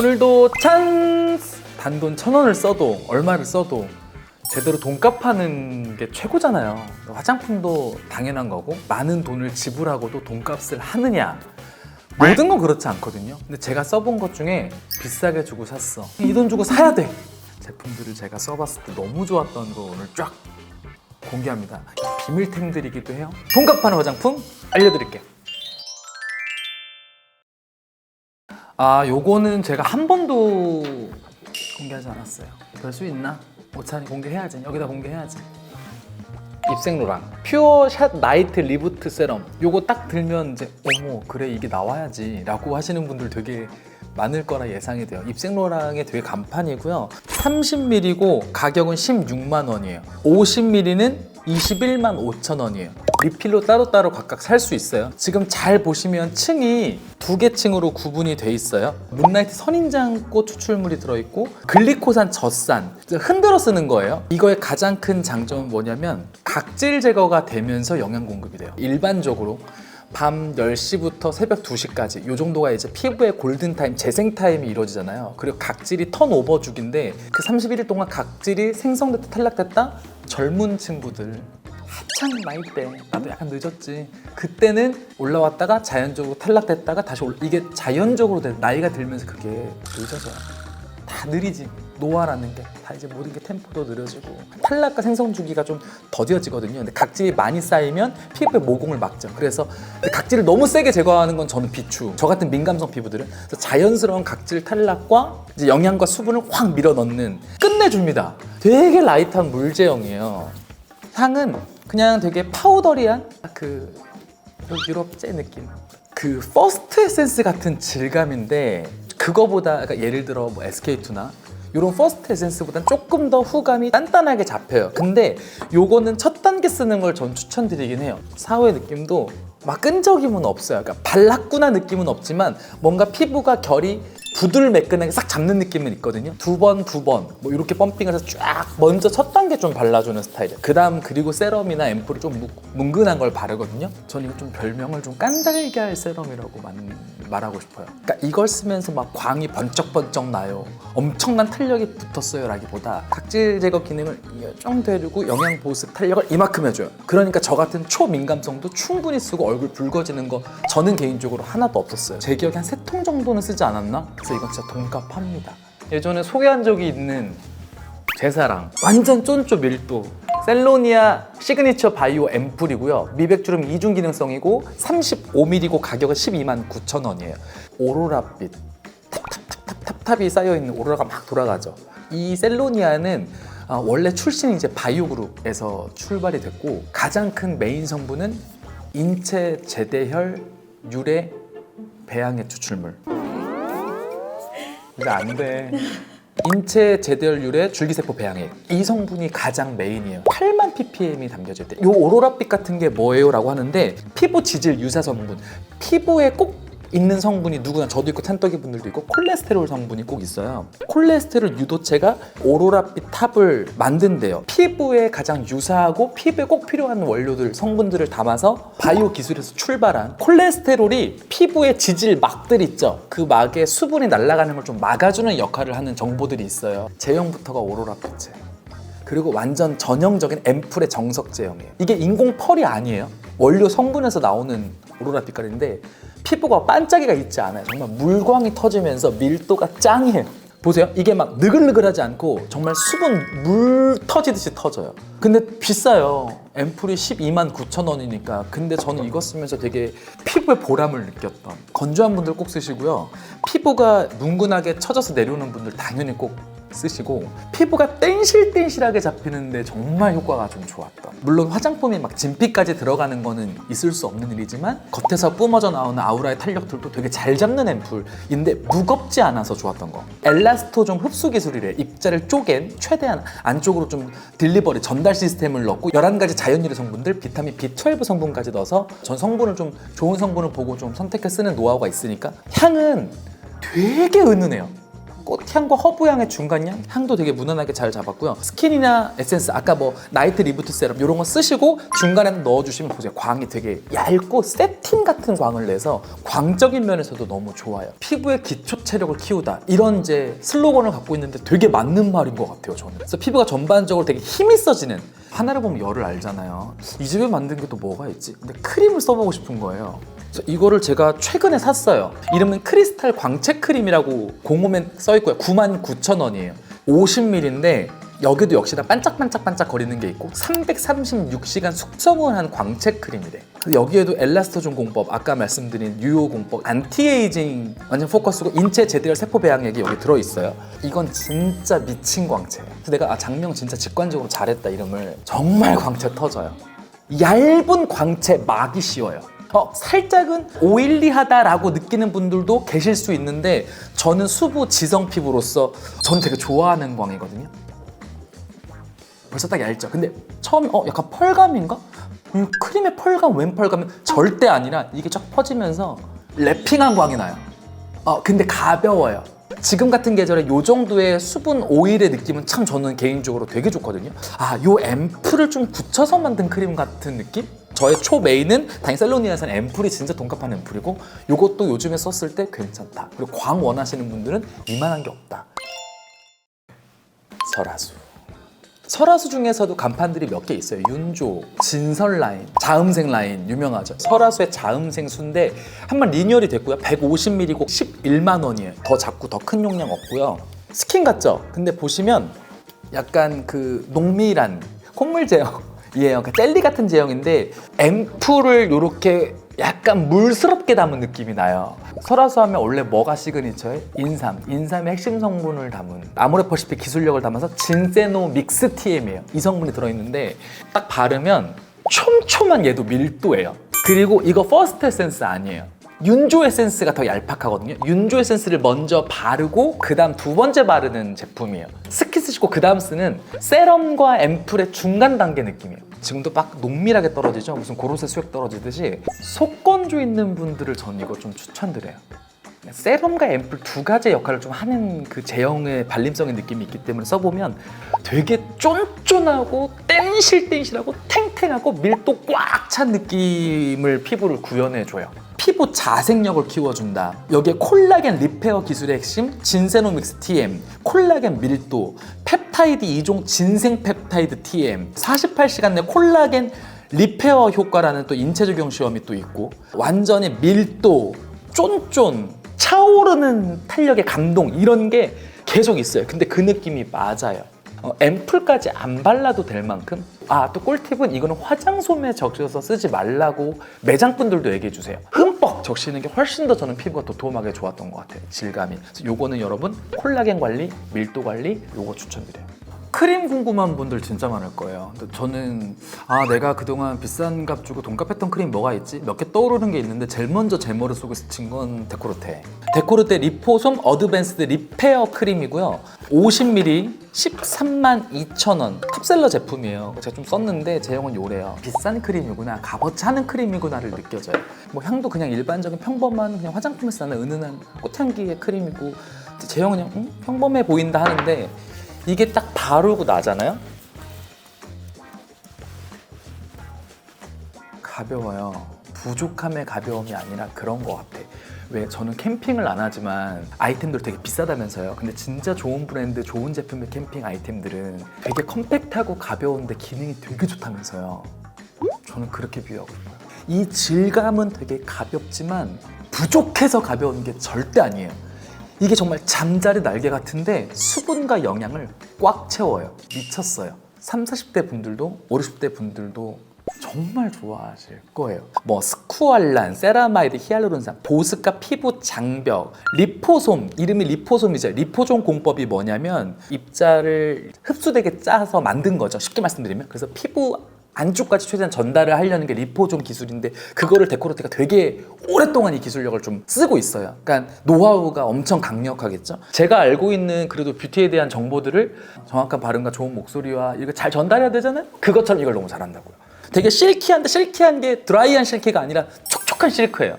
오늘도 찬스! 단돈 천 원을 써도 얼마를 써도 제대로 돈값 하는 게 최고잖아요. 화장품도 당연한 거고 많은 돈을 지불하고도 돈값을 하느냐 모든 건 그렇지 않거든요. 근데 제가 써본 것 중에 비싸게 주고 샀어. 이 돈 주고 사야 돼. 제품들을 제가 써봤을 때 너무 좋았던 거 오늘 쫙 공개합니다. 비밀템들이기도 해요. 돈값하는 화장품 알려드릴게요. 아, 요거는 제가 한 번도 공개하지 않았어요. 별 수 있나? 오찬이 공개해야지. 여기다 공개해야지. 입생로랑 퓨어 샷 나이트 리부트 세럼 요거 딱 들면 이제 어머 그래 이게 나와야지 라고 하시는 분들 되게 많을 거라 예상이 돼요 입생로랑이 되게 간판이고요 30ml고 가격은 16만 원이에요 50ml는 21만 5천 원이에요. 리필로 따로따로 각각 살 수 있어요. 지금 잘 보시면 층이 두 개 층으로 구분이 돼 있어요. 문라이트 선인장꽃 추출물이 들어있고 글리코산 젖산 흔들어 쓰는 거예요. 이거의 가장 큰 장점은 뭐냐면 각질 제거가 되면서 영양 공급이 돼요. 일반적으로 밤 10시부터 새벽 2시까지 이 정도가 이제 피부의 골든타임, 재생타임이 이루어지잖아요. 그리고 각질이 턴오버 주기인데 그 31일 동안 각질이 생성됐다 탈락됐다 젊은 친구들. 한창 나이 때 나도 약간 늦었지. 그때는 올라왔다가 자연적으로 탈락됐다가 다시 올 이게 자연적으로 돼. 나이가 들면서 그게 늦어져요. 다 느리지. 노화라는 게. 다 이제 모든 게 템포도 느려지고. 탈락과 생성 주기가 좀 더뎌지거든요. 근데 각질이 많이 쌓이면 피부의 모공을 막죠. 그래서 각질을 너무 세게 제거하는 건 저는 비추. 저 같은 민감성 피부들은. 자연스러운 각질 탈락과 이제 영양과 수분을 확 밀어 넣는 끝 내줍니다 되게 라이트한 물제형이에요 향은 그냥 되게 파우더리한 그 유럽 제 느낌. 그 퍼스트 에센스 같은 질감인데 그거보다 그러니까 예를 들어 뭐 SK2나 이런 퍼스트 에센스보다는 조금 더 후감이 단단하게 잡혀요. 근데 요거는 첫 단계 쓰는 걸 전 추천드리긴 해요. 사후의 느낌도 막 끈적임은 없어요. 그러니까 발랐구나 느낌은 없지만 뭔가 피부가 결이 부들매끈하게 싹 잡는 느낌은 있거든요. 두 번, 두 번, 뭐 이렇게 펌핑을 해서 쫙 먼저 첫 단계 좀 발라주는 스타일이에요. 그 다음 그리고 세럼이나 앰플을 좀 뭉- 뭉근한 걸 바르거든요. 저는 이거 좀 별명을 좀 깐달게 할 세럼이라고 만- 말하고 싶어요. 그러니까 이걸 쓰면서 막 광이 번쩍번쩍 나요. 엄청난 탄력이 붙었어요 라기보다 각질 제거 기능을 쫑 해주고 영양 보습 탄력을 이만큼 해줘요. 그러니까 저 같은 초민감성도 충분히 쓰고 얼굴 붉어지는 거 저는 개인적으로 하나도 없었어요. 제 기억에 한 세 통 정도는 쓰지 않았나? 그래서 이건 진짜 돈값합니다. 예전에 소개한 적이 있는 제사랑 완전 쫀쫀 밀도. 셀로니아 시그니처 바이오 앰플이고요. 미백주름 이중 기능성이고 35ml고 가격은 12만 9천 원이에요. 오로라빛. 탑탑탑탑탑이 쌓여있는 오로라가 막 돌아가죠. 이 셀로니아는 아, 원래 출신이 이제 바이오 그룹에서 출발이 됐고 가장 큰 메인 성분은 인체 제대혈 유래 배양액 추출물 이거 안 돼. 인체 제대혈률의 줄기세포 배양액 이 성분이 가장 메인이에요 8만 ppm이 담겨져 있대 이 오로라빛 같은 게 뭐예요? 라고 하는데 피부 지질 유사 성분 피부에 꼭 있는 성분이 누구나 저도 있고 찬떡이 분들도 있고 콜레스테롤 성분이 꼭 있어요. 콜레스테롤 유도체가 오로라빛 탑을 만든대요. 피부에 가장 유사하고 피부에 꼭 필요한 원료들 성분들을 담아서 바이오 기술에서 출발한 콜레스테롤이 피부의 지질 막들 있죠. 그 막에 수분이 날아가는 걸 좀 막아주는 역할을 하는 정보들이 있어요. 제형부터가 오로라빛이에요 그리고 완전 전형적인 앰플의 정석 제형이에요. 이게 인공 펄이 아니에요. 원료 성분에서 나오는 오로라 빛깔인데 피부가 반짝이가 있지 않아요. 정말 물광이 터지면서 밀도가 짱이에요. 보세요. 이게 막 느글느글하지 않고 정말 수분 물 터지듯이 터져요. 근데 비싸요. 앰플이 12만 9천 원이니까. 근데 저는 이거 쓰면서 되게 피부에 보람을 느꼈던. 건조한 분들 꼭 쓰시고요. 피부가 뭉근하게 처져서 내려오는 분들 당연히 꼭 쓰시고 피부가 땡실땡실하게 잡히는데 정말 효과가 좀 좋았던 물론 화장품이 막 진피까지 들어가는 거는 있을 수 없는 일이지만 겉에서 뿜어져 나오는 아우라의 탄력들도 되게 잘 잡는 앰플인데 무겁지 않아서 좋았던 거. 엘라스토 좀 흡수 기술이래. 입자를 쪼갠 최대한 안쪽으로 좀 딜리버리 전달 시스템을 넣고 11가지 자연유래 성분들 비타민 B12 성분까지 넣어서 전 성분을 좀 좋은 성분을 보고 좀 선택해 쓰는 노하우가 있으니까 향은 되게 은은해요 꽃향과 허브향의 중간향? 향도 되게 무난하게 잘 잡았고요. 스킨이나 에센스 아까 뭐 나이트 리부트 세럼 이런 거 쓰시고 중간에 넣어주시면 보세요. 광이 되게 얇고 세틴 같은 광을 내서 광적인 면에서도 너무 좋아요. 피부의 기초 체력을 키우다. 이런 이제 슬로건을 갖고 있는데 되게 맞는 말인 것 같아요 저는. 그래서 피부가 전반적으로 되게 힘이 써지는 하나를 보면 열을 알잖아요. 이 집에 만든 게 또 뭐가 있지? 근데 크림을 써보고 싶은 거예요 이거를 제가 최근에 샀어요. 이름은 크리스탈 광채 크림이라고 공홈에 써 있고요. 99,000원이에요. 50ml인데 여기도 역시 나 반짝반짝반짝 거리는 게 있고 336시간 숙성을 한 광채 크림이래. 여기에도 엘라스토존 공법, 아까 말씀드린 뉴오 공법, 안티에이징 완전 포커스고 인체 제대열 세포 배양액이 여기 들어 있어요. 이건 진짜 미친 광채예요. 그래서 내가 아 장명 진짜 직관적으로 잘했다 이름을 정말 광채 터져요. 얇은 광채 막이 씌워요. 어, 살짝은 오일리하다라고 느끼는 분들도 계실 수 있는데 저는 수부 지성 피부로서 저는 되게 좋아하는 광이거든요. 벌써 딱 얇죠. 근데 처음 어 약간 펄감인가? 음, 크림의 펄감, 웬 펄감은 절대 아니라 이게 쫙 퍼지면서 랩핑한 광이 나요. 어 근데 가벼워요. 지금 같은 계절에 요 정도의 수분 오일의 느낌은 참 저는 개인적으로 되게 좋거든요. 아, 요 앰플을 좀 굳혀서 만든 크림 같은 느낌? 저의 초 메인은 당연히 셀로니아에서는 앰플이 진짜 돈값하는 앰플이고 요것도 요즘에 썼을 때 괜찮다. 그리고 광 원하시는 분들은 이만한 게 없다. 설화수. 설화수 중에서도 간판들이 몇 개 있어요. 윤조, 진설 라인, 자음생 라인 유명하죠. 설화수의 자음생 수인데 한 번 리뉴얼이 됐고요. 150ml고 11만 원이에요. 더 작고 더 큰 용량 없고요. 스킨 같죠? 근데 보시면 약간 그 농밀한 콧물 제형 이에요. 그러니까 젤리 같은 제형인데 앰플을 이렇게 약간 물스럽게 담은 느낌이 나요. 설화수 하면 원래 뭐가 시그니처에? 인삼. 인삼의 핵심 성분을 담은 아모레퍼시픽 기술력을 담아서 진세노 믹스 TM이에요. 이 성분이 들어있는데 딱 바르면 촘촘한 얘도 밀도예요. 그리고 이거 퍼스트 에센스 아니에요. 윤조 에센스가 더 얄팍하거든요. 윤조 에센스를 먼저 바르고 그 다음 두 번째 바르는 제품이에요. 스키 쓰시고 그 다음 쓰는 세럼과 앰플의 중간 단계 느낌이에요. 지금도 막 농밀하게 떨어지죠. 무슨 고로쇠 수액 떨어지듯이 속건조 있는 분들을 전 이거 좀 추천드려요. 세럼과 앰플 두 가지 역할을 좀 하는 그 제형의 발림성의 느낌이 있기 때문에 써보면 되게 쫀쫀하고 땡실땡실하고 탱탱하고 밀도 꽉 찬 느낌을 피부를 구현해줘요. 피부 자생력을 키워준다. 여기에 콜라겐 리페어 기술의 핵심 진세노믹스 TM, 콜라겐 밀도, 펩타이드 2종 진생 펩타이드 TM, 48시간 내 콜라겐 리페어 효과라는 또 인체 적용 시험이 또 있고 완전히 밀도, 쫀쫀, 차오르는 탄력의 감동 이런 게 계속 있어요. 근데 그 느낌이 맞아요. 어, 앰플까지 안 발라도 될 만큼 아 또 꿀팁은 이거는 화장솜에 적셔서 쓰지 말라고 매장분들도 얘기해 주세요 흠뻑 적시는 게 훨씬 더 저는 피부가 도톰하게 좋았던 것 같아요 질감이 그래서 요거는 여러분 콜라겐 관리 밀도 관리 요거 추천드려요 크림 궁금한 분들 진짜 많을 거예요. 저는 아 내가 그동안 비싼 값 주고 돈값 했던 크림 뭐가 있지? 몇 개 떠오르는 게 있는데 제일 먼저 제 머릿속에 스친 건 데코르테. 데코르테 리포솜 어드밴스드 리페어 크림이고요. 50ml 13만 2천 원 탑셀러 제품이에요. 제가 좀 썼는데 제형은 요래요. 비싼 크림이구나, 값어치 하는 크림이구나를 느껴져요. 뭐 향도 그냥 일반적인 평범한 그냥 화장품에서 나는 은은한 꽃향기의 크림이고 제형은 그냥 음, 평범해 보인다 하는데 이게 딱 바르고 나잖아요. 가벼워요. 부족함의 가벼움이 아니라 그런 것 같아. 왜 저는 캠핑을 안 하지만 아이템들 되게 비싸다면서요. 근데 진짜 좋은 브랜드, 좋은 제품의 캠핑 아이템들은 되게 컴팩트하고 가벼운데 기능이 되게 좋다면서요. 저는 그렇게 비유하고 싶어요. 이 질감은 되게 가볍지만 부족해서 가벼운 게 절대 아니에요. 이게 정말 잠자리 날개 같은데 수분과 영양을 꽉 채워요. 미쳤어요. 3, 40대 분들도 5, 60대 분들도 정말 좋아하실 거예요. 뭐 스쿠알란, 세라마이드, 히알루론산, 보습과 피부 장벽, 리포솜 이름이 리포솜이죠. 리포존 공법이 뭐냐면 입자를 흡수되게 짜서 만든 거죠. 쉽게 말씀드리면 그래서 피부 안쪽까지 최대한 전달을 하려는 게 리포존 기술인데 그거를 데코르테가 되게 오랫동안 이 기술력을 좀 쓰고 있어요. 그러니까 노하우가 엄청 강력하겠죠. 제가 알고 있는 그래도 뷰티에 대한 정보들을 정확한 발음과 좋은 목소리와 이거 잘 전달해야 되잖아요. 그것처럼 이걸 너무 잘한다고요. 되게 실키한데 실키한 게 드라이한 실키가 아니라 촉촉한 실크예요.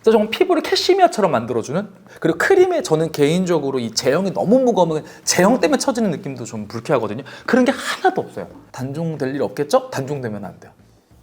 그래서 정말 피부를 캐시미어처럼 만들어주는 그리고 크림에 저는 개인적으로 이 제형이 너무 무거우면 제형 때문에 처지는 느낌도 좀 불쾌하거든요. 그런 게 하나도 없어요. 단종될 일 없겠죠? 단종되면 안 돼요.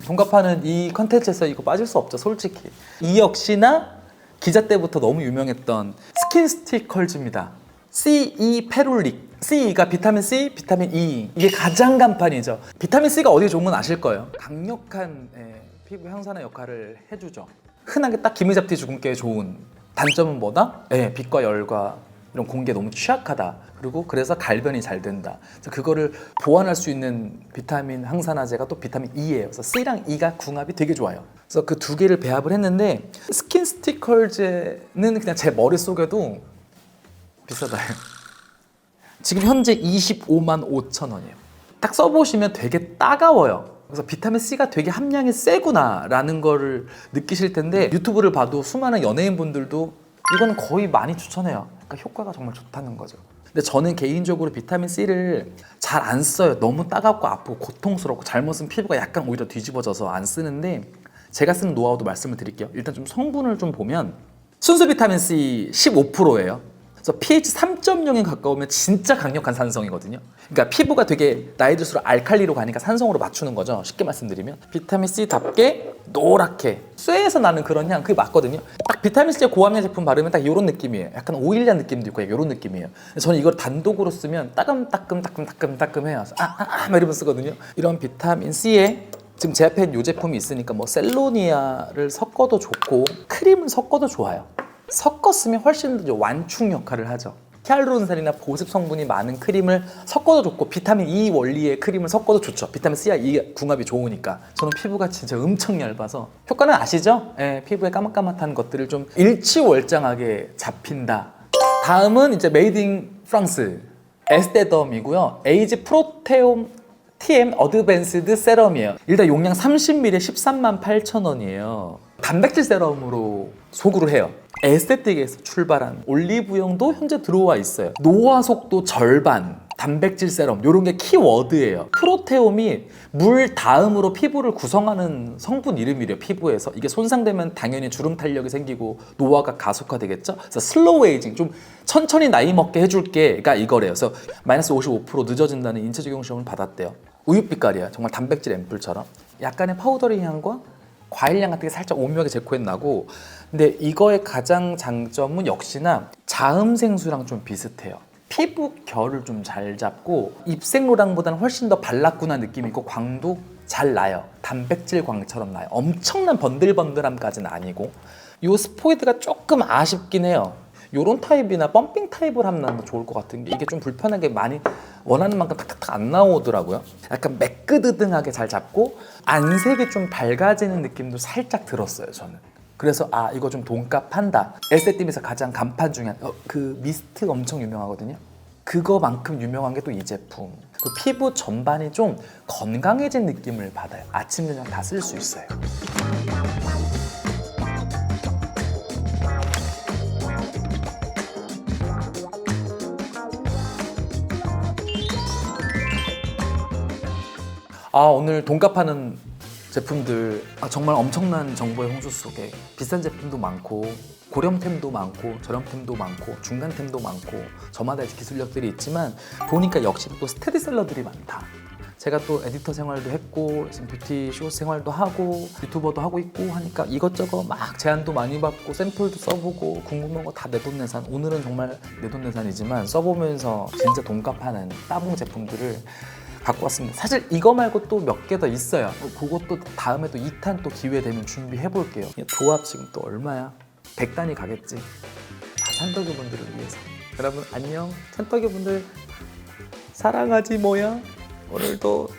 동갑하는 이 컨텐츠에서 이거 빠질 수 없죠, 솔직히. 이 역시나 기자 때부터 너무 유명했던 스킨 스티컬즈입니다. CE 페룰릭. C가 비타민 C, 비타민 E. 이게 가장 간판이죠. 비타민 C가 어디에 좋은 건 아실 거예요. 강력한 예, 피부 형산화 역할을 해주죠. 흔하게 딱 기미 잡티 주근깨에 좋은 단점은 뭐다? 예, 빛과 열과 이런 공기에 너무 취약하다. 그리고 그래서 갈변이 잘 된다. 그래서 그거를 보완할 수 있는 비타민 항산화제가 또 비타민 E예요. 그래서 C랑 E가 궁합이 되게 좋아요. 그래서 그 두 개를 배합을 했는데 스킨 스티컬제는 그냥 제 머릿속에도 비싸다요. 지금 현재 25만 5천 원이에요. 딱 써보시면 되게 따가워요. 그래서 비타민 C가 되게 함량이 세구나라는 거를 느끼실 텐데 유튜브를 봐도 수많은 연예인분들도 이거는 거의 많이 추천해요. 그러니까 효과가 정말 좋다는 거죠. 근데 저는 개인적으로 비타민 C를 잘 안 써요. 너무 따갑고 아프고 고통스럽고 잘못 쓰면 피부가 약간 오히려 뒤집어져서 안 쓰는데 제가 쓰는 노하우도 말씀을 드릴게요. 일단 좀 성분을 좀 보면 순수 비타민 C 15%예요. 그래서 pH 3.0에 가까우면 진짜 강력한 산성이거든요. 그러니까 피부가 되게 나이 들수록 알칼리로 가니까 산성으로 맞추는 거죠. 쉽게 말씀드리면 비타민 C답게 노랗게 쇠에서 나는 그런 향 그게 맞거든요. 딱 비타민 C 고함량 제품 바르면 딱 이런 느낌이에요. 약간 오일리한 느낌도 있고 이런 느낌이에요. 저는 이걸 단독으로 쓰면 따끔따끔 따끔따끔 따끔해요. 아아아 막 이러면서 쓰거든요. 이런 비타민 C에 지금 제 앞에 이 제품이 있으니까 뭐 셀로니아를 섞어도 좋고 크림을 섞어도 좋아요. 섞었으면 훨씬 더 완충 역할을 하죠. 히알루론산이나 보습 성분이 많은 크림을 섞어도 좋고 비타민 E 원리의 크림을 섞어도 좋죠. 비타민 C와 E 궁합이 좋으니까. 저는 피부가 진짜 엄청 얇아서 효과는 아시죠? 예, 피부에 까맣까맣한 것들을 좀 일치월장하게 잡힌다. 다음은 이제 메이드 인 프랑스 에스테덤이고요. 에이지 프로테옴 TM 어드밴스드 세럼이에요. 일단 용량 30ml 13만 8천 원이에요. 단백질 세럼으로 소구를 해요. 에스테틱에서 출발한 올리브영도 현재 들어와 있어요. 노화 속도 절반, 단백질 세럼 이런 게 키워드예요. 프로테옴이 물 다음으로 피부를 구성하는 성분 이름이래요. 피부에서 이게 손상되면 당연히 주름 탄력이 생기고 노화가 가속화되겠죠. 그래서 슬로우 에이징 좀 천천히 나이 먹게 해줄게가 이거래요. 그래서 마이너스 55% 늦어진다는 인체 적용 시험을 받았대요. 우유 빛깔이야. 정말 단백질 앰플처럼 약간의 파우더리 향과 과일향 같은 게 살짝 오묘하게 제코에 나고 근데 이거의 가장 장점은 역시나 자음생수랑 좀 비슷해요. 피부 결을 좀 잘 잡고 입생로랑보다는 훨씬 더 발라꾸나 느낌이 있고 광도 잘 나요. 단백질 광처럼 나요. 엄청난 번들번들함까지는 아니고 요 스포이드가 조금 아쉽긴 해요. 요런 타입이나 펌핑 타입을 하면 좋을 것 같은 게 이게 좀 불편하게 많이 원하는 만큼 탁탁탁 안 나오더라고요. 약간 매끄드등하게 잘 잡고 안색이 좀 밝아지는 느낌도 살짝 들었어요, 저는. 그래서 아 이거 좀 돈값 한다. 에스테팀에서 가장 간판 중에 한- 어, 그 미스트 엄청 유명하거든요. 그거만큼 유명한 게 또 이 제품. 그 피부 전반이 좀 건강해진 느낌을 받아요. 아침 저녁 다 쓸 수 있어요. 아 오늘 돈값하는 제품들 아, 정말 엄청난 정보의 홍수 속에 비싼 제품도 많고 고령템도 많고 저렴템도 많고 중간템도 많고 저마다의 기술력들이 있지만 보니까 역시 또 스테디셀러들이 많다. 제가 또 에디터 생활도 했고 지금 뷰티 쇼 생활도 하고 유튜버도 하고 있고 하니까 이것저것 막 제안도 많이 받고 샘플도 써보고 궁금한 거 다 내돈내산 오늘은 정말 내돈내산이지만 써보면서 진짜 돈값하는 따봉 제품들을 갖고 왔습니다. 사실 이거 말고 또 몇 개 더 있어요. 어, 그것도 다음에 또 2탄 또 기회 되면 준비해 볼게요. 도합 지금 또 얼마야? 100단위 가겠지. 다 찬떡이 분들을 위해서. 여러분 안녕. 찬떡이 분들 사랑하지 뭐야. 오늘도